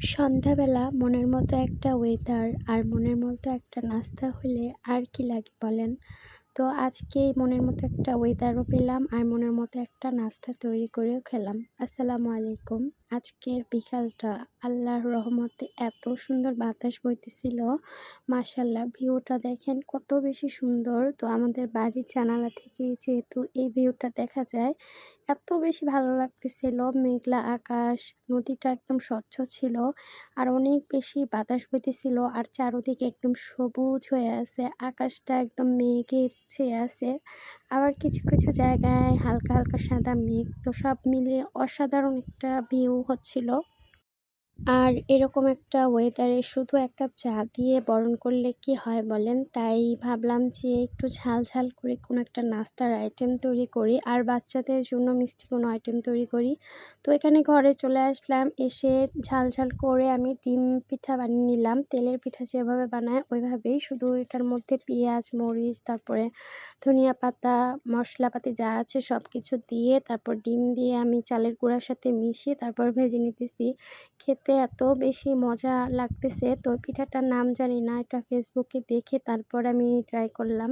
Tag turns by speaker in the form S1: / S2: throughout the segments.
S1: সন্ধ্যাবেলা মনের মতো একটা ওয়েদার আর মনের মতো একটা নাস্তা হলে আর কি লাগে বলেন? তো আজকে মনের মতো একটা ওয়েদারও পেলাম আর মনের মতো একটা নাস্তা তৈরি করেও খেলাম। আসসালামু আলাইকুম। আজকের বিকালটা আল্লাহর রহমতে এত সুন্দর বাতাস বইতেছিল। মাসাল্লাহ ভিউটা দেখেন কত বেশি সুন্দর। তো আমাদের বাড়ির জানালা থেকে যেহেতু এই ভিউটা দেখা যায়, এত বেশি ভালো লাগতেছিল। মেঘলা আকাশ, নদীটা একদম স্বচ্ছ ছিল আর অনেক বেশি বাতাস বইতেছিল আর চারোদিকে একদম সবুজ হয়ে আছে। আকাশটা একদম মেঘের ছেয়ে আছে। আবার কিছু কিছু জায়গায় হালকা হালকা সাদা মেঘ। তো সব মিলিয়ে অসাধারণ একটা ভিউ হচ্ছিল। আর এরকম একটা ওয়েদারে শুধু এক কাপ চা দিয়ে বরণ করলে কি হয় বলেন? তাই ভাবলাম যে একটু ঝাল ঝাল করে কোনো একটা নাস্তার আইটেম তৈরি করি। আর বাচ্চাদের জন্য মিষ্টি কোনো আইটেম তৈরি করি। তো এখানে ঘরে চলে আসলাম। এসে ঝাল ঝাল করে আমি ডিম পিঠা বানিয়ে নিলাম। তেলের পিঠা যেভাবে বানায় ওইভাবেই। শুধু এটার মধ্যে পেঁয়াজ, মরিচ, তারপরে ধনিয়া পাতা, মশলাপাতি যা আছে সব কিছু দিয়ে, তারপর ডিম দিয়ে আমি চালের গুঁড়ার সাথে মিশিয়ে তারপর ভেজে নিতেছি। খেতে এত বেশি মজা লাগতেছে। তো পিঠাটার নাম জানি না, এটা ফেসবুকে দেখে তারপর আমি ট্রাই করলাম।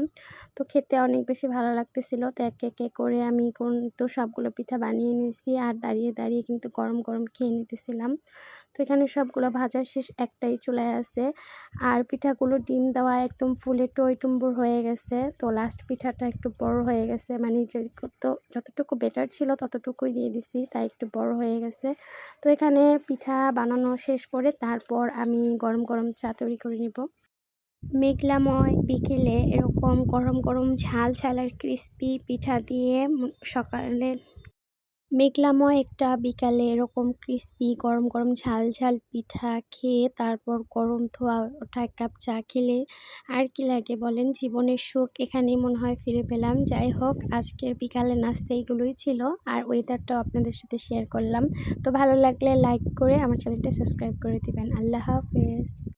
S1: তো খেতে অনেক বেশি ভালো লাগতেছিল। তো এক একে করে আমি কোন, তো সবগুলো পিঠা বানিয়ে নিয়েছি আর দাঁড়িয়ে দাঁড়িয়ে কিন্তু গরম গরম খেয়ে নিতেছিলাম। তো এখানে সবগুলো ভাজা শেষ একটাই চলে আসে আর পিঠাগুলো ডিম দেওয়া একদম ফুলে টই টুম্বুর হয়ে গেছে। তো লাস্ট পিঠাটা একটু বড় হয়ে গেছে। মানে যে তো যতটুকু বেটার ছিল ততটুকুই দিয়ে দিছি, তাই একটু বড় হয়ে গেছে। তো এখানে পিঠা বানানো শেষ করে তারপর আমি গরম গরম চা তৈরি করে নেব। মেঘলাময় বিকেলে এরকম গরম গরম ঝাল ঝাল আর ক্রিস্পি পিঠা দিয়ে সকালে মেঘলাময় একটা বিকালে এরকম ক্রিস্পি গরম গরম ঝাল ঝাল পিঠা খেয়ে তারপর গরম ধোয়া ওঠা এক কাপ চা খেলে আর কি লাগে বলেন? জীবনের সুখ এখানেই মনে হয় ফিরে পেলাম। যাই হোক, আজকের বিকালে নাস্তা এইগুলোই ছিল আর ওয়েদারটাও আপনাদের সাথে শেয়ার করলাম। তো ভালো লাগলে লাইক করে আমার চ্যানেলটা সাবস্ক্রাইব করে দিবেন। আল্লাহ হাফেজ।